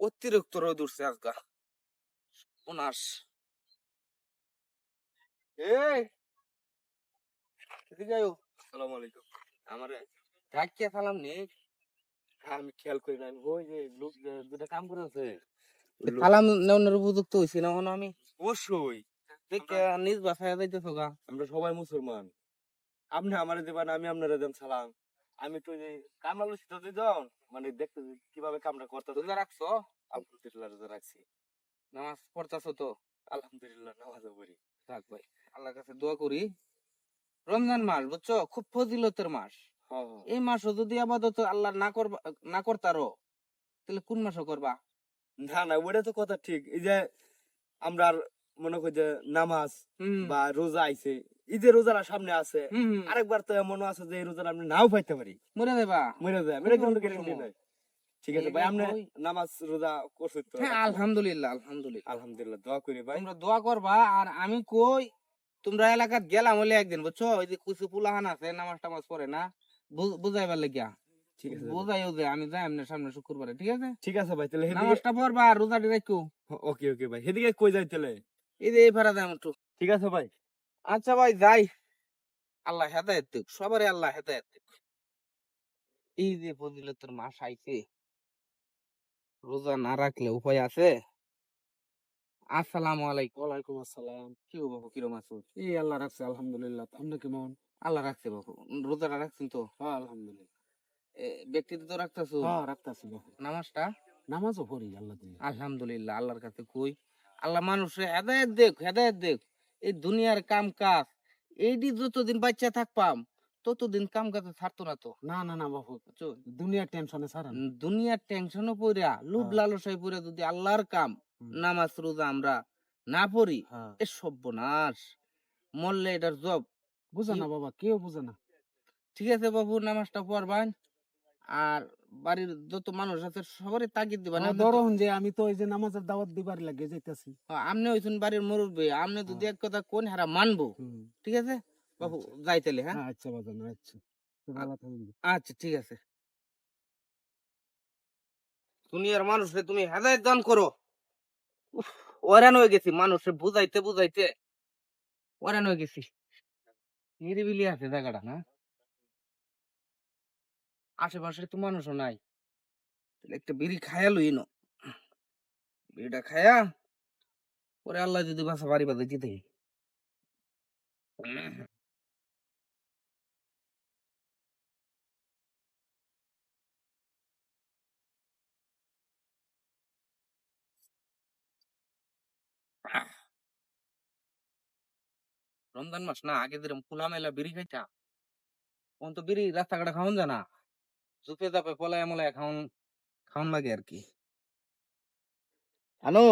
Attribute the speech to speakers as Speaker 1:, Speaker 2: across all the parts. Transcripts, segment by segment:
Speaker 1: অতিরিক্ত রোদ উঠছে আজকা উনাস এই! এদিকে আয়ো।
Speaker 2: সালাম আলাইকুম।
Speaker 1: আমার ডাকিয়া সালাম নেই।
Speaker 2: হ্যাঁ আমি খেয়াল করি না ওই যে লোক দুটা কাম করেছে
Speaker 1: সালাম নেওয়ার উপযুক্ত হয়েছি না আমি?
Speaker 2: অবশ্যই।
Speaker 1: দেখে নিজ বাসায় যাইতেছো গা।
Speaker 2: আমরা সবাই মুসলমান। আপনি আমারে দেবেন আমি আপনারা দেন সালাম। আমি তো যে কামলা লুচিটা দিন মানে দেখতে কীভাবে কামটা করতে
Speaker 1: রোজা রাখছো?
Speaker 2: আলহামদুলিল্লাহ রোজা রাখছি।
Speaker 1: নামাজ পড়তেছো তো?
Speaker 2: আলহামদুলিল্লাহ নামাজও পড়ি।
Speaker 1: থাক ভাই আল্লাহর কাছে দোয়া করি। রমজান মাস বুঝছ? খুব ফজিলতের মাস।
Speaker 2: হ্যাঁ
Speaker 1: এই মাসও যদি আপাতত আল্লাহ না করবা না করতারো তাহলে কোন মাসও করবা?
Speaker 2: না না ওটা তো কথা ঠিক। এই যে আমরা মনে করি যে নামাজ বা রোজা আইছে ঈদের রোজার সামনে আছে। আরেকবার তো এমনও আছে যে এই রোজার আপনি নাও পাইতে পারি।
Speaker 1: মরে দেবা
Speaker 2: মরে যায় মেরে কোনো
Speaker 1: কোনো
Speaker 2: গ্যারান্টি নাই ঠিক আছে ভাই আপনি নামাজ রোজা করছেন তো?
Speaker 1: হ্যাঁ আলহামদুলিল্লাহ আলহামদুলিল্লাহ।
Speaker 2: আলহামদুলিল্লাহ দোয়া করি ভাই।
Speaker 1: তোমরা দোয়া করবা আর আমি কই তোমরা এলাকাত গেলাম হলে একদিন বুঝছ? ওই যে কুচু পুলাহান আছে নামাজ টামাজ পড়ে না বুঝাইবার লাগিয়া।
Speaker 2: ঠিক আছে।
Speaker 1: বুঝাইও যে আমি যাই আপনার সামনে শুক্রবারে ঠিক আছে?
Speaker 2: ঠিক আছে ভাই তাহলে
Speaker 1: নামাজটা পড়বা আর রোজাটি রাখো
Speaker 2: ওকে ওকে ভাই হেদিকে কই যাই তাহলে?
Speaker 1: এই যে এই ভাড়া দাম একটু
Speaker 2: ঠিক আছে ভাই।
Speaker 1: আচ্ছা ভাই যাই। আল্লাহ হেদায়ত দিক সবারই আল্লাহ হেদায়ত দিক। এই যে ফজিলতের মাস আইছে রোজা না রাখলে উপায় আছে? আসসালামু আলাইকুম।
Speaker 2: ওয়ালাইকুম আসসালাম।
Speaker 1: কি বাবু কিরম আছো
Speaker 2: এই আল্লাহ রাখছে আলহামদুলিল্লাহ। আপনি কেমন?
Speaker 1: আল্লাহ রাখছে বাবু রোজাটা রাখছেন তো?
Speaker 2: হ্যাঁ আলহামদুলিল্লাহ।
Speaker 1: এ, ব্যক্তিত্ব তো রাখতেছো?
Speaker 2: হ্যাঁ রাখতাছি
Speaker 1: নামাজটা?
Speaker 2: নামাজও পড়ি আল্লাহ
Speaker 1: আলহামদুলিল্লাহ আল্লাহর কাছে কই। আল্লাহ মানুষের হেদায়ত দেখ হেদায়ত দেখ এই দুনিয়ার কাম কাজ এইটি যতদিন বাচ্চা থাকপাম ততদিন কাম কাজে ছাড়তো না তো।
Speaker 2: না না না বাবু দুনিয়ার টেনশনে ছাড়া
Speaker 1: উম, দুনিয়ার টেনশনও পড়া লোভ
Speaker 2: হ্যাঁ।
Speaker 1: লালসায় পড়া যদি আল্লাহর কাম নামাজ রোজা আমরা না পড়ি
Speaker 2: হ্যাঁ।
Speaker 1: এ সর্বনাশ। মরলে এটার জব
Speaker 2: বুঝে না বাবা কেউ বুঝে না।
Speaker 1: ঠিক আছে বাবু নামাজটা পড়বান। আর বাড়ির যত মানুষ আছে সবারই তাগিদ দিবা না
Speaker 2: ধরো যে আমি তো এই যে নামাজের দাওয়াত দিবার লাগে যাইতাছি।
Speaker 1: আপনি হইছেন বাড়ির মুরব্বী আপনি যদি এক কথা কোন হারা মানবো ঠিক আছে? বাবু যাইতেলে হ্যাঁ?
Speaker 2: হ্যাঁ আচ্ছা বাজান আচ্ছা।
Speaker 1: আচ্ছা ঠিক আছে। দুনিয়ার মানুষে তুমি হেদায়ত দান করো। ওরান হয়ে গেছি মানুষে বুঝাইতে বুঝাইতে ওরান হয়ে গেছি। নিরিবিলি আছে জায়গাটা না? আশেপাশে তো মানুষও নাই। একটা বিড়ি খায়া লই ন বিড়িটা খায়া পরে আল্লাহ যদি বাসা বাড়ি বাদে যেতে রমজান মাস না, আগে দিলাম খোলা মেলা বিড়ি খাইতা তো বিড়ি রাস্তাঘাটে খাওয়ান জানা জুপে জাপে পলায় মলায় খাওয়ান খাওয়ান লাগে আর কি
Speaker 3: আনো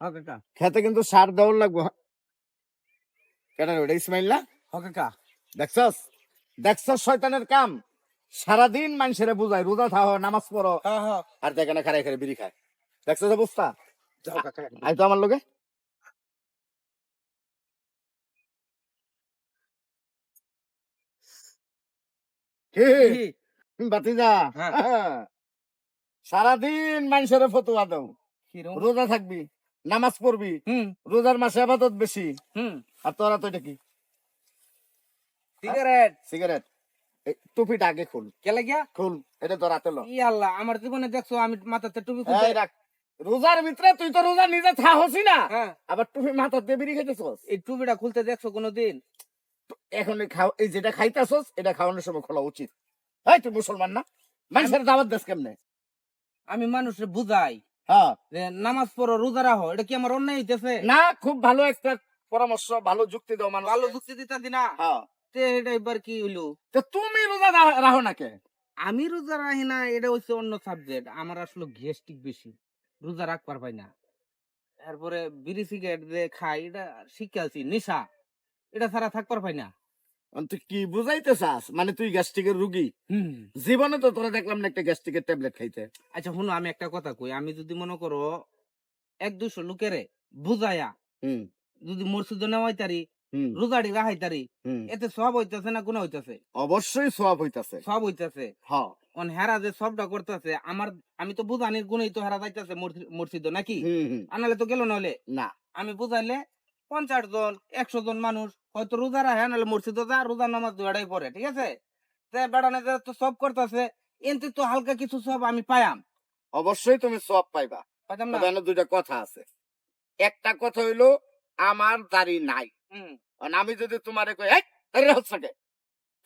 Speaker 2: হ্যাঁ কাকা।
Speaker 3: খেতে কিন্তু সার দেওয়ার লাগবো কেন ওটা ইসমাইল না?
Speaker 2: হ্যাঁ কাকা।
Speaker 3: দেখছস? দেখছস শয়তানের কাম? সারাদিন মানুষের বুঝায় রোজা থাও নামাজ পড়ো।
Speaker 2: হ্যাঁ হ্যাঁ।
Speaker 3: আর দেখে না খারাই খারে বিড়ি খায়। দেখছস অবস্থা?
Speaker 2: যাও কাকা
Speaker 3: আই তো আমার লোকে কি? বাতিজা।
Speaker 1: হ্যাঁ।
Speaker 3: সারাদিন মানুষের ফতুয়া দাও। রোজা থাকবি নামাজ পড়বি রোজার মাসে আবাদত বেশি। আর তোরা তো এটা কি?
Speaker 1: সিগারেট।
Speaker 3: সিগারেট। টুপিটা আগে খুল।
Speaker 1: কেলে গিয়া
Speaker 3: খুল এটা তো রাতে লো।
Speaker 1: আল্লাহ আমার জীবনে দেখছ আমি মাথাতে টুপি
Speaker 3: এই রাখ। রোজার ভিতরে তুই তো রোজা নিজে থাহসি না।
Speaker 1: হ্যাঁ।
Speaker 3: আবার টুপি মাথা দিয়ে বেরিয়ে খেতেছস
Speaker 1: এই টুপিটা খুলতে দেখছ কোনোদিন?
Speaker 3: এখন খাও এই যেটা খাইতেছস এটা খাওয়ানোর সময় খোলা উচিত। এই তুই মুসলমান না? মানুষের দাওয়াত দেশ কেমনে?
Speaker 1: আমি মানুষের বুঝাই।
Speaker 3: হ্যাঁ।
Speaker 1: নামাজ পড়ো রোজা রাখো এটা কি আমার অন্যায় হইতেছে?
Speaker 3: না খুব ভালো একটা পরামর্শ ভালো যুক্তি দাও মানুষ।
Speaker 1: ভালো যুক্তি দিতা দিনা।
Speaker 3: হ্যাঁ।
Speaker 1: তে এটা এবার কি হইল?
Speaker 3: তো তুমি রোজা রাখো না কে?
Speaker 1: আমি রোজা রাখি না এটা হচ্ছে অন্য সাবজেক্ট আমার আসলে গ্যাস্ট্রিক বেশি। রোজা রাখবার পাই না। তারপরে বিড়ি সিগারেট যে খাই এটা শিখালছি নেশা। এটা ছাড়া থাকবার পাই না।
Speaker 3: তুই কি বুঝাইতে চাস মানে তুই গ্যাস্ট্রিকের রুগী? জীবনে তো তোরা দেখলাম না একটা গ্যাস্ট্রিকের ট্যাবলেট খাইতে।
Speaker 1: আচ্ছা শুনো আমি একটা কথা কই। আমি যদি মনে করো এক দুশো লোকেরে বুঝায়া যদি মসজিদে নেওয়াইতারি
Speaker 3: হুম।
Speaker 1: রোজাড়ি রাহাইতারি
Speaker 3: হুম।
Speaker 1: এতে সব হইতাছে না গুণ হইতাছে?
Speaker 3: অবশ্যই সোয়াব হইতাছে।
Speaker 1: সব হইতাছে।
Speaker 3: হ্যাঁ
Speaker 1: অন হেরা যে সবটা করতেছে আমার আমি তো বুঝানির গুণেই তো হেরা যাইতেছে মসজিদ নাকি? আনালে তো গেল নলে
Speaker 3: না।
Speaker 1: আমি বুঝাইলে পঞ্চাশ জন একশো জন মানুষ হয়তো রোজা রাখে নাহলে মসজিদ যা রোজা নামাজ দুয়াটাই পড়ে ঠিক আছে? তে বেড়ানে যে তো সব করতেছে এনতে তো হালকা কিছু সব আমি পায়াম
Speaker 3: অবশ্যই তুমি সব পাইবা।
Speaker 1: পাইতাম না?
Speaker 3: দুইটা কথা আছে। একটা কথা হইল আমার দাড়ি নাই। আর আমি যদি তোমারে কই এই দাড়ি হচ্ছে কে?"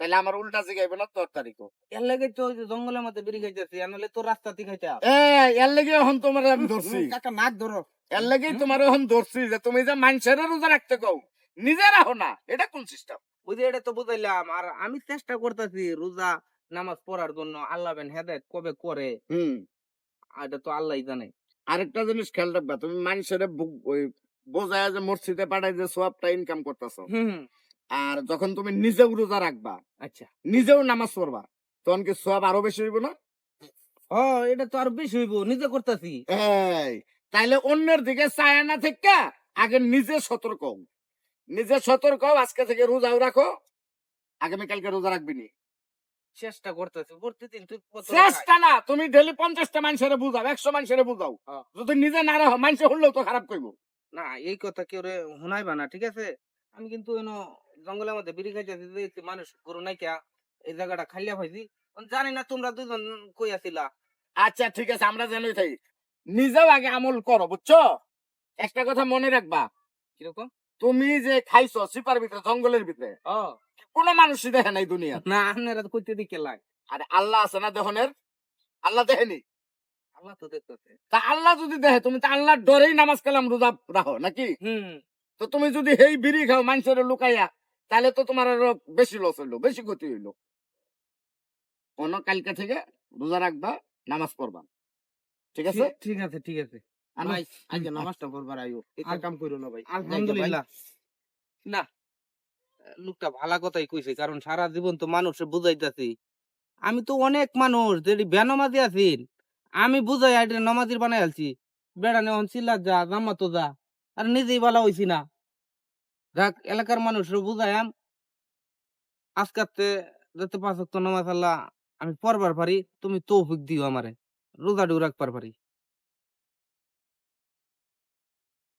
Speaker 3: তাহলে আমার উল্টা জিগাইবে না তোর তারিখ
Speaker 1: এর লাগে তো জঙ্গলের মধ্যে বেরিয়ে খাইতেছি আনালে তো রাস্তাতে খাইতে
Speaker 3: এ এর লেগে এখন তোমার আমি ধরছি।
Speaker 1: কাকা নাক ধরো।
Speaker 3: এর লেগেই তোমার এখন ধরছি যে তুমি যে মানুষের রোজা রাখতে কও। নিজে রাখো না এটা কোন সিস্টেম
Speaker 1: যে এটা তো বুঝাইলাম আর আমি চেষ্টা করতেছি রোজা নামাজ পড়ার জন্য আল্লাহ বেন হেদায়ত কবে করে।
Speaker 3: হুম।
Speaker 1: এটা তো আল্লাহ জানে।
Speaker 3: আরেকটা জিনিস খেয়াল রাখবা তুমি মানুষের ওই বোঝায় যে মসজিদে পাঠাই যে সোয়াবটা ইনকাম করতেছো।
Speaker 1: হুম হুম।
Speaker 3: আর যখন তুমি নিজেও রোজা রাখবা
Speaker 1: আচ্ছা।
Speaker 3: নিজেও নামাজ পড়বা তখন কি সোয়াব আরও বেশি হইব না?
Speaker 1: ও এটা তো আরও বেশি হইব নিজে করতেছি।
Speaker 3: তাইলে অন্যের দিকে চায় না থেকে আগে নিজে সতর্ক। নিজে সতর্ক আজকে থেকে রোজাও রাখো। আগামীকালকে রোজা রাখবি নি।
Speaker 1: চেষ্টা করতেছি প্রতিদিন
Speaker 3: চেষ্টা না তুমি ডেলি পঞ্চাশটা মানুষের বুঝাও একশো মানুষের বুঝাও।
Speaker 1: হ্যাঁ।
Speaker 3: যদি নিজে না রাখো মানুষ হলেও তো খারাপ করব
Speaker 1: না এই কথা কেউ রে শুনাইবা না ঠিক আছে? আমি কিন্তু এনো জঙ্গলের মধ্যে বিড়ি খাইতেছি দেখছি মানুষ গরু নাইকা এই জায়গাটা খাইলা পাইছি জানি না তোমরা দুজন কই আছিলা।
Speaker 3: আচ্ছা ঠিক আছে আমরা জানি থাকি। নিজেও আগে আমল করো বুঝছ? একটা কথা মনে রাখবা।
Speaker 1: কীরকম?
Speaker 3: তুমি যে খাইছো সিপার ভিতরে জঙ্গলের ভিতরে কোনো মানুষই দেখে নাই দুনিয়া
Speaker 1: না আপনারা তো কইতে দিকে লাগ।
Speaker 3: আর আল্লাহ আছে না দেহনের? আল্লাহ দেখেনি?
Speaker 1: আল্লাহ তো দেখতেছে।
Speaker 3: তা আল্লাহ যদি দেখে তুমি তো আল্লাহর ডরেই নামাজ কালাম রোজা রাখো নাকি?
Speaker 1: হুম।
Speaker 3: তো তুমি যদি হেই বিড়ি খাও মানুষের লুকাইয়া তাহলে তো তোমার আরও বেশি লস হইল বেশি ক্ষতি হইল। অন্য কালকে থেকে রোজা রাখবা নামাজ পড়বা। ঠিক আছে?
Speaker 1: ঠিক- আছে ঠিক আছে। ভাই আজকে নামাজটা পড়বার
Speaker 3: এটা কাম করো না ভাই
Speaker 1: আলহামদুলিল্লাহ। না লোকটা ভালা কথাই কইছে কারণ সারা জীবন তো মানুষে বুঝাইতাছি। আমি তো অনেক মানুষ যেটি বেনমাজি আছেন আমি বুঝাই এটা নমাজির বানাই আলছি। বেড়া নেওয়ান চিল্লা যা জামা তো যা আর নিজেই ভালো হইছি না। যাক এলাকার মানুষের বুঝাইয়াম। আজকাতে যাতে পাঁচ নামাজ আল্লাহ আমি পড়বার পারি তুমি তৌফিক দিও আমারে রোজা ডু রাখবার পারি।